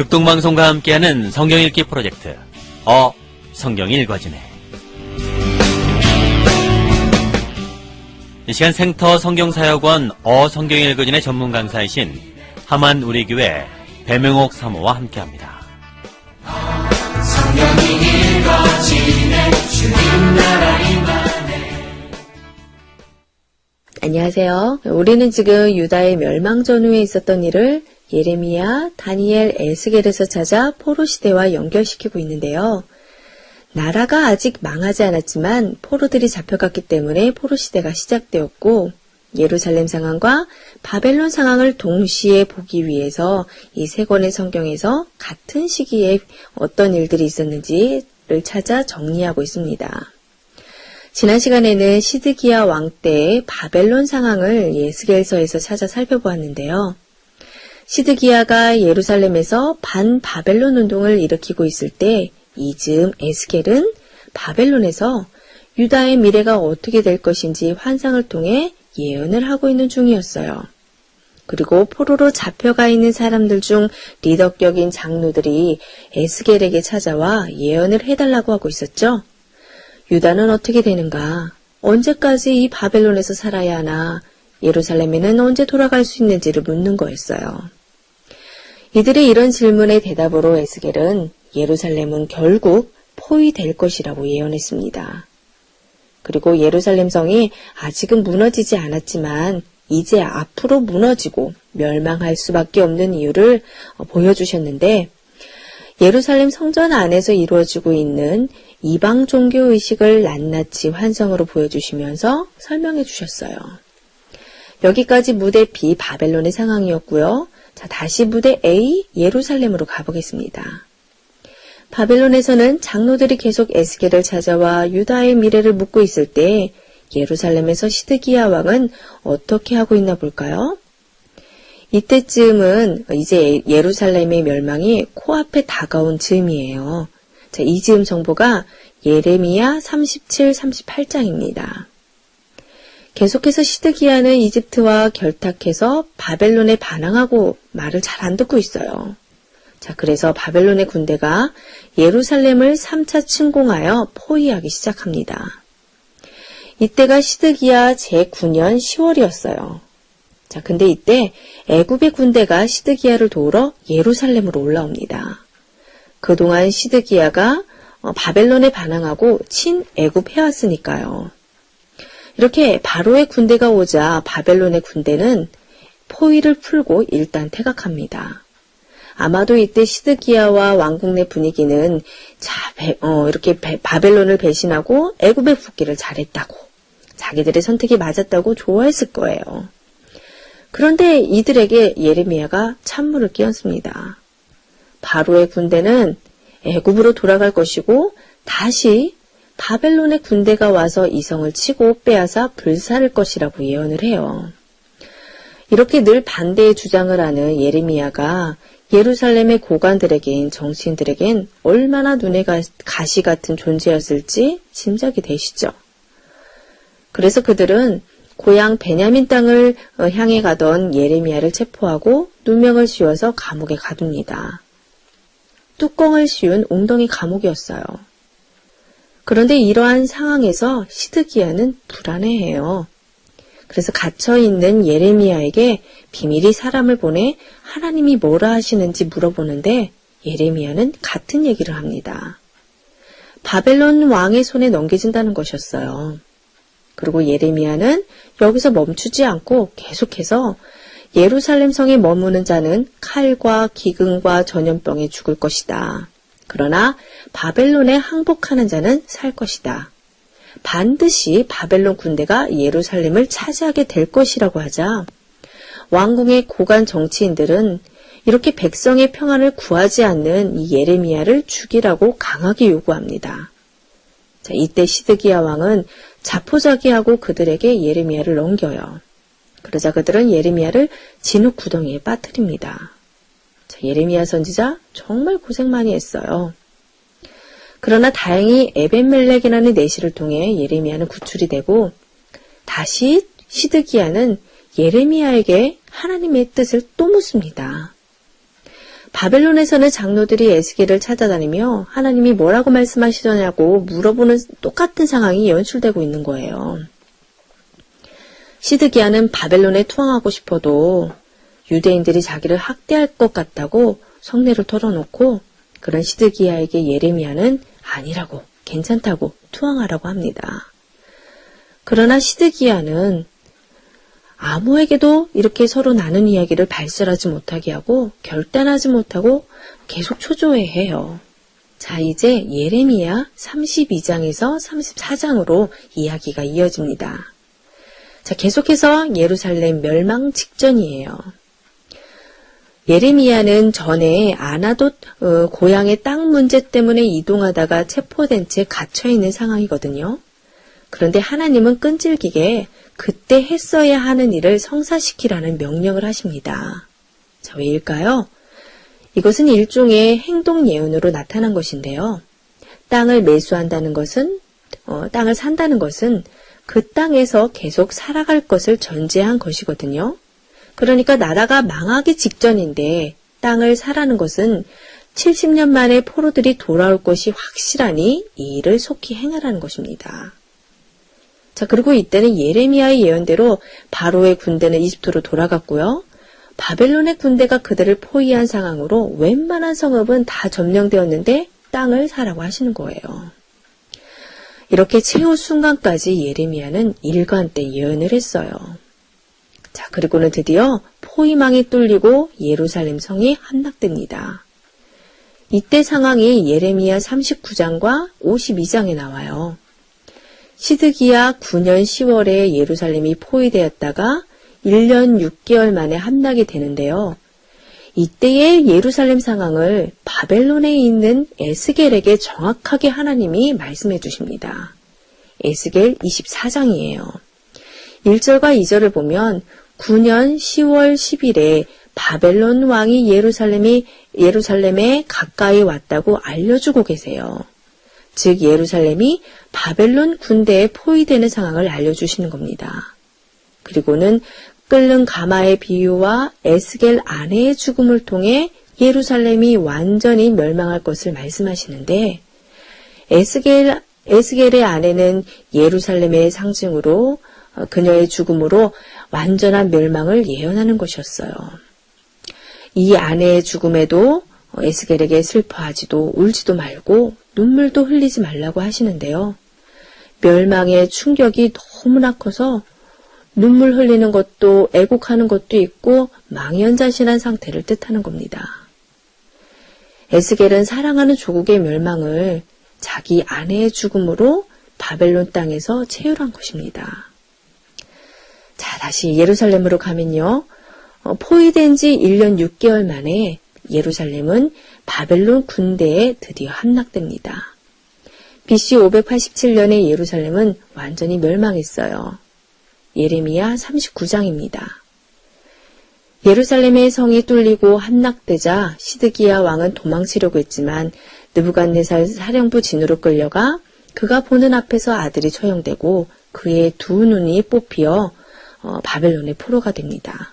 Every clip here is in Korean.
극동방송과 함께하는 성경 읽기 프로젝트 어 성경 읽어지네 이 시간 생터 성경사역원 어 성경 읽어지네 전문 강사이신 하만 우리 교회 배명옥 사모와 함께합니다. 안녕하세요. 우리는 지금 유다의 멸망 전후에 있었던 일을 예레미야, 다니엘, 에스겔에서 찾아 포로 시대와 연결시키고 있는데요. 나라가 아직 망하지 않았지만 포로들이 잡혀갔기 때문에 포로 시대가 시작되었고 예루살렘 상황과 바벨론 상황을 동시에 보기 위해서 이 세 권의 성경에서 같은 시기에 어떤 일들이 있었는지를 찾아 정리하고 있습니다. 지난 시간에는 시드기야 왕 때의 바벨론 상황을 예스겔서에서 찾아 살펴보았는데요. 시드기야가 예루살렘에서 반 바벨론 운동을 일으키고 있을 때 이즈음 에스겔은 바벨론에서 유다의 미래가 어떻게 될 것인지 환상을 통해 예언을 하고 있는 중이었어요. 그리고 포로로 잡혀가 있는 사람들 중 리더격인 장로들이 에스겔에게 찾아와 예언을 해달라고 하고 있었죠. 유다는 어떻게 되는가? 언제까지 이 바벨론에서 살아야 하나? 예루살렘에는 언제 돌아갈 수 있는지를 묻는 거였어요. 이들의 이런 질문의 대답으로 에스겔은 예루살렘은 결국 포위될 것이라고 예언했습니다. 그리고 예루살렘 성이 아직은 무너지지 않았지만 이제 앞으로 무너지고 멸망할 수밖에 없는 이유를 보여주셨는데 예루살렘 성전 안에서 이루어지고 있는 이방 종교 의식을 낱낱이 환성으로 보여주시면서 설명해 주셨어요. 여기까지 무대 B 바벨론의 상황이었고요. 자, 다시 무대 A 예루살렘으로 가보겠습니다. 바벨론에서는 장로들이 계속 에스겔을 찾아와 유다의 미래를 묻고 있을 때 예루살렘에서 시드기야 왕은 어떻게 하고 있나 볼까요? 이때쯤은 이제 예루살렘의 멸망이 코앞에 다가온 즈음이에요. 자, 이 즈음 정보가 예레미야 37, 38장입니다. 계속해서 시드기야는 이집트와 결탁해서 바벨론에 반항하고 말을 잘 안 듣고 있어요. 자, 그래서 바벨론의 군대가 예루살렘을 3차 침공하여 포위하기 시작합니다. 이때가 시드기야 제9년 10월이었어요. 자, 근데 이때 애굽의 군대가 시드기야를 도우러 예루살렘으로 올라옵니다. 그동안 시드기야가 어, 바벨론에 반항하고 친애굽 해왔으니까요. 이렇게 바로의 군대가 오자 바벨론의 군대는 포위를 풀고 일단 퇴각합니다. 아마도 이때 시드기야와 왕국 내 분위기는 자, 배, 어, 이렇게 배, 바벨론을 배신하고 애굽에 붙기를 잘했다고 자기들의 선택이 맞았다고 좋아했을 거예요. 그런데 이들에게 예레미야가 찬물을 끼얹습니다. 바로의 군대는 애굽으로 돌아갈 것이고 다시 바벨론의 군대가 와서 이 성을 치고 빼앗아 불사를 것이라고 예언을 해요. 이렇게 늘 반대의 주장을 하는 예레미야가 예루살렘의 고관들에겐 정치인들에겐 얼마나 눈에 가시 같은 존재였을지 짐작이 되시죠. 그래서 그들은 고향 베냐민 땅을 어, 향해 가던 예레미야를 체포하고 누명을 씌워서 감옥에 가둡니다. 뚜껑을 씌운 웅덩이 감옥이었어요. 그런데 이러한 상황에서 시드기야는 불안해해요. 그래서 갇혀있는 예레미야에게 비밀이 사람을 보내 하나님이 뭐라 하시는지 물어보는데 예레미야는 같은 얘기를 합니다. 바벨론 왕의 손에 넘겨진다는 것이었어요. 그리고 예레미야는 여기서 멈추지 않고 계속해서 예루살렘 성에 머무는 자는 칼과 기근과 전염병에 죽을 것이다. 그러나 바벨론에 항복하는 자는 살 것이다. 반드시 바벨론 군대가 예루살렘을 차지하게 될 것이라고 하자 왕궁의 고관 정치인들은 이렇게 백성의 평안을 구하지 않는 이 예레미야를 죽이라고 강하게 요구합니다. 자, 이때 시드기야 왕은 자포자기하고 그들에게 예레미야를 넘겨요. 그러자 그들은 예레미야를 진흙 구덩이에 빠뜨립니다. 자, 예레미야 선지자 정말 고생 많이 했어요. 그러나 다행히 에벤멜렉이라는 내시를 통해 예레미야는 구출이 되고 다시 시드기야는 예레미야에게 하나님의 뜻을 또 묻습니다. 바벨론에서는 장로들이 에스겔을 찾아다니며 하나님이 뭐라고 말씀하시더냐고 물어보는 똑같은 상황이 연출되고 있는 거예요. 시드기야는 바벨론에 투항하고 싶어도 유대인들이 자기를 학대할 것 같다고 성례를 털어놓고 그런 시드기야에게 예레미야는 아니라고 괜찮다고 투항하라고 합니다. 그러나 시드기야는 아무에게도 이렇게 서로 나눈 이야기를 발설하지 못하게 하고 결단하지 못하고 계속 초조해 해요. 자, 이제 예레미야 32장에서 34장으로 이야기가 이어집니다. 자, 계속해서 예루살렘 멸망 직전이에요. 예레미야는 전에 아나돗 어, 고향의 땅 문제 때문에 이동하다가 체포된 채 갇혀 있는 상황이거든요. 그런데 하나님은 끈질기게 그때 했어야 하는 일을 성사시키라는 명령을 하십니다. 자, 왜일까요? 이것은 일종의 행동 예언으로 나타난 것인데요. 땅을 매수한다는 것은, 어, 땅을 산다는 것은 그 땅에서 계속 살아갈 것을 전제한 것이거든요. 그러니까 나라가 망하기 직전인데 땅을 사라는 것은 70년 만에 포로들이 돌아올 것이 확실하니 이 일을 속히 행하라는 것입니다. 자, 그리고 이때는 예레미야의 예언대로 바로의 군대는 이집트로 돌아갔고요. 바벨론의 군대가 그들을 포위한 상황으로 웬만한 성읍은 다 점령되었는데 땅을 사라고 하시는 거예요. 이렇게 최후 순간까지 예레미야는 일관때 예언을 했어요. 자, 그리고는 드디어 포위망이 뚫리고 예루살렘 성이 함락됩니다. 이때 상황이 예레미야 39장과 52장에 나와요. 시드기야 9년 10월에 예루살렘이 포위되었다가 1년 6개월 만에 함락이 되는데요. 이때의 예루살렘 상황을 바벨론에 있는 에스겔에게 정확하게 하나님이 말씀해 주십니다. 에스겔 24장이에요. 1절과 2절을 보면 9년 10월 10일에 바벨론 왕이 예루살렘이 예루살렘에 가까이 왔다고 알려주고 계세요. 즉 예루살렘이 바벨론 군대에 포위되는 상황을 알려주시는 겁니다. 그리고는 끓는 가마의 비유와 에스겔 아내의 죽음을 통해 예루살렘이 완전히 멸망할 것을 말씀하시는데 에스겔 에스겔의 아내는 예루살렘의 상징으로 어, 그녀의 죽음으로 완전한 멸망을 예언하는 것이었어요. 이 아내의 죽음에도 에스겔에게 슬퍼하지도 울지도 말고 눈물도 흘리지 말라고 하시는데요. 멸망의 충격이 너무나 커서 눈물 흘리는 것도 애곡하는 것도 있고 망연자실한 상태를 뜻하는 겁니다. 에스겔은 사랑하는 조국의 멸망을 자기 아내의 죽음으로 바벨론 땅에서 체휼한 것입니다. 자, 다시 예루살렘으로 가면요. 어, 포위된 지 1년 6개월 만에 예루살렘은 바벨론 군대에 드디어 함락됩니다. BC 587년에 예루살렘은 완전히 멸망했어요. 예레미야 39장입니다. 예루살렘의 성이 뚫리고 함락되자 시드기야 왕은 도망치려고 했지만 느부갓네살 사령부 진으로 끌려가 그가 보는 앞에서 아들이 처형되고 그의 두 눈이 뽑히어 어, 바벨론의 포로가 됩니다.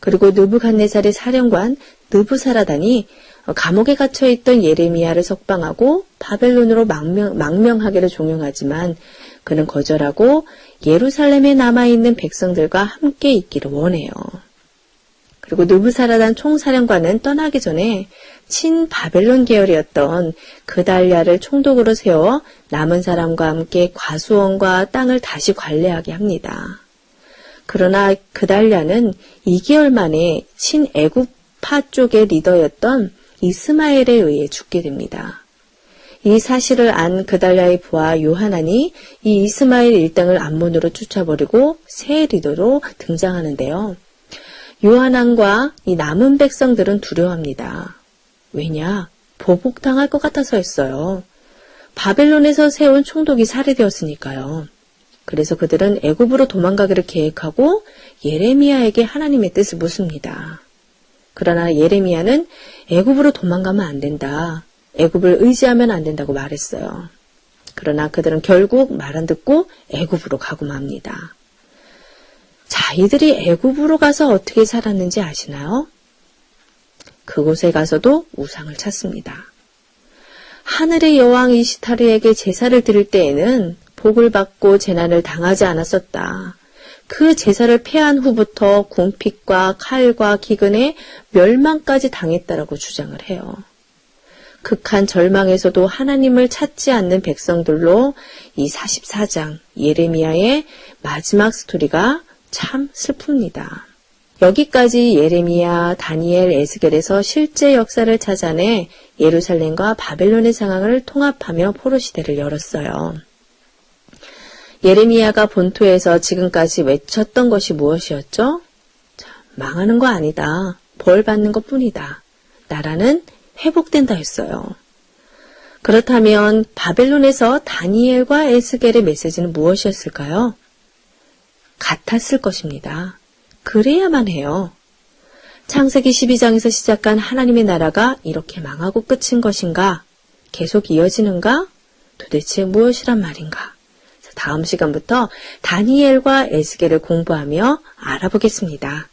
그리고 느부갓네살의 사령관 느부사라단이 어, 감옥에 갇혀 있던 예레미야를 석방하고 바벨론으로 망명, 망명하기를 종용하지만 그는 거절하고 예루살렘에 남아 있는 백성들과 함께 있기를 원해요. 그리고 느부사라단 총사령관은 떠나기 전에 친 바벨론 계열이었던 그달랴를 총독으로 세워 남은 사람과 함께 과수원과 땅을 다시 관리하게 합니다. 그러나 그달랴는 2개월 만에 친애국파 쪽의 리더였던 이스마엘에 의해 죽게 됩니다. 이 사실을 안 그달랴의 부하 요하난이 이 이스마엘 일당을 암몬으로 쫓아버리고 새 리더로 등장하는데요. 요하난과 이 남은 백성들은 두려워합니다. 왜냐? 보복당할 것 같아서였어요. 바벨론에서 세운 총독이 살해되었으니까요. 그래서 그들은 애굽으로 도망가기를 계획하고 예레미야에게 하나님의 뜻을 묻습니다. 그러나 예레미야는 애굽으로 도망가면 안 된다. 애굽을 의지하면 안 된다고 말했어요. 그러나 그들은 결국 말 안 듣고 애굽으로 가고 맙니다. 자, 이들이 애굽으로 가서 어떻게 살았는지 아시나요? 그곳에 가서도 우상을 찾습니다. 하늘의 여왕 이시타르에게 제사를 드릴 때에는 복을 받고 재난을 당하지 않았었다. 그 제사를 폐한 후부터 궁핍과 칼과 기근에 멸망까지 당했다라고 주장을 해요. 극한 절망에서도 하나님을 찾지 않는 백성들로 이 44장 예레미야의 마지막 스토리가 참 슬픕니다. 여기까지 예레미야, 다니엘, 에스겔에서 실제 역사를 찾아내 예루살렘과 바벨론의 상황을 통합하며 포로 시대를 열었어요. 예레미야가 본토에서 지금까지 외쳤던 것이 무엇이었죠? 자, 망하는 거 아니다. 벌 받는 것 뿐이다. 나라는 회복된다 했어요. 그렇다면 바벨론에서 다니엘과 에스겔의 메시지는 무엇이었을까요? 같았을 것입니다. 그래야만 해요. 창세기 12장에서 시작한 하나님의 나라가 이렇게 망하고 끝인 것인가? 계속 이어지는가? 도대체 무엇이란 말인가? 자, 다음 시간부터 다니엘과 에스겔을 공부하며 알아보겠습니다.